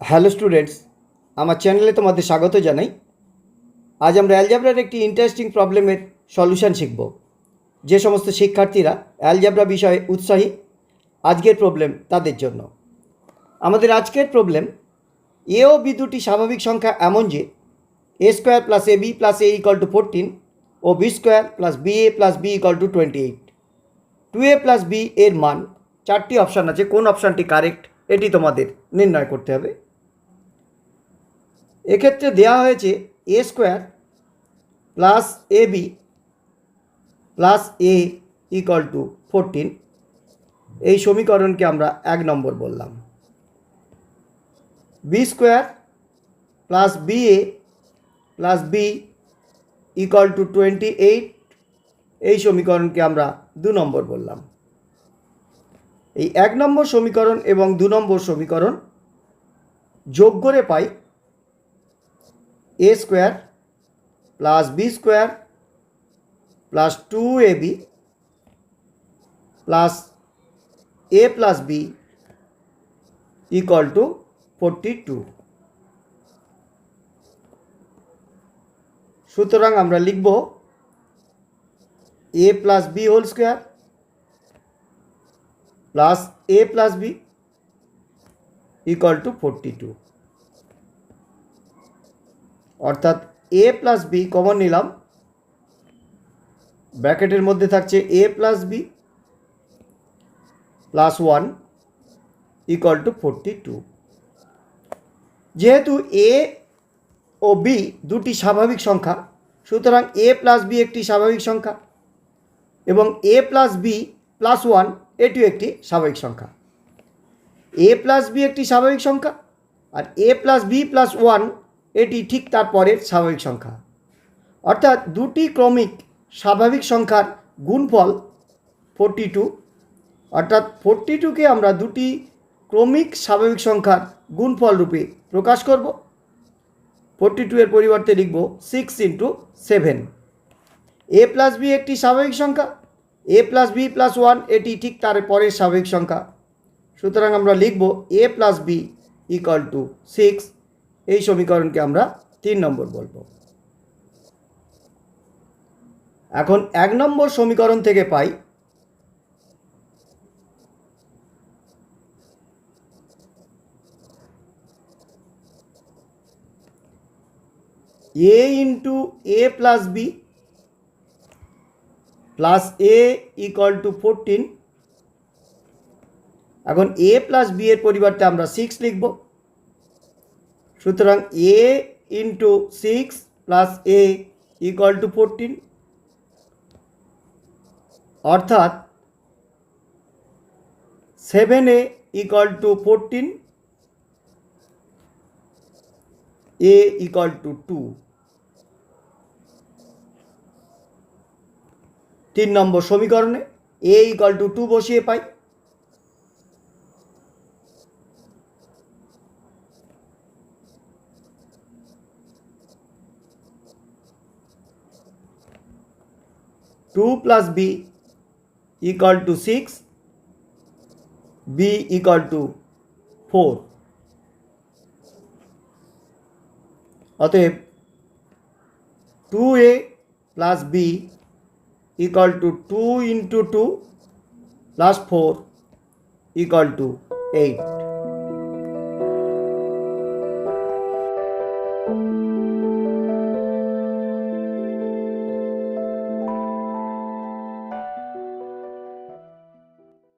Hello students, আমার চ্যানেলে তোমাদের স্বাগত জানাই। আজ আমরা অ্যালজাবরার একটি ইন্টারেস্টিং প্রবলেমের সলিউশন শিখব। যে সমস্ত শিক্ষার্থীরা অ্যালজাবরা বিষয়ে উৎসাহী, আজকের প্রবলেম তাদের জন্য। আমাদের আজকের প্রবলেম, এ ও বি দুটি স্বাভাবিক সংখ্যা এমন যে, A square plus A B plus A equal to fourteen O B square plus B A plus B equal to twenty eight. Two A plus B এর মান চারটি অপশান আছে, কোন অপশানটি কারেক্ট, এটি তোমাদের নির্ণয় করতে হবে। এক্ষেত্রে দেওয়া হয়েছে A square plus A B plus A equal to fourteen এই সমীকরণকে আমরা এক নম্বর বললাম। B square plus B A plus B equal to twenty eight এই সমীকরণকে আমরা দু নম্বর বললাম। এই এক নম্বর সমীকরণ এবং দু নম্বর সমীকরণ যোগ করে পাই A square plus B square plus two A B plus A plus B equal to forty two সুতরাং আমরা লিখব A plus B whole square plus A plus B equal to forty two অর্থাৎ এ প্লাস বি কমন নিলাম। ব্র্যাকেটের মধ্যে থাকছে A plus B plus one equal to forty two যেহেতু A O B দুটি স্বাভাবিক সংখ্যা, সুতরাং এ প্লাস বি একটি স্বাভাবিক সংখ্যা এবং A plus B plus one এটিও একটি স্বাভাবিক সংখ্যা। এ প্লাস বি একটি স্বাভাবিক সংখ্যা আর A plus B plus one এটি ঠিক তার পরের স্বাভাবিক সংখ্যা। অর্থাৎ দুটি ক্রমিক স্বাভাবিক সংখ্যার গুণফল ফোরটি টু অর্থাৎ ফোরটি টুকে আমরা দুটি ক্রমিক স্বাভাবিক সংখ্যার গুণফল রূপে প্রকাশ করব। ফোরটি টু এর পরিবর্তে লিখব six into seven A plus B একটি স্বাভাবিক সংখ্যা A plus B plus one এটি ঠিক তার পরের স্বাভাবিক সংখ্যা। সুতরাং আমরা লিখব A plus B equal to six এই সমীকরণকে আমরা তিন নম্বর বলব। এখন এক নম্বর সমীকরণ থেকে পাই A into A plus B plus A equal to fourteen. এখন এ প্লাস বি এর পরিবর্তে আমরা সিক্স লিখব। সুতরাং A into six plus A equal to fourteen অর্থাৎ seven A equal to fourteen A equal to two তিন নম্বর সমীকরণে A equal to two বসিয়ে পাই। Two plus B equal to six B equal to four অতএব two A plus B equal to two into two plus four equal to eight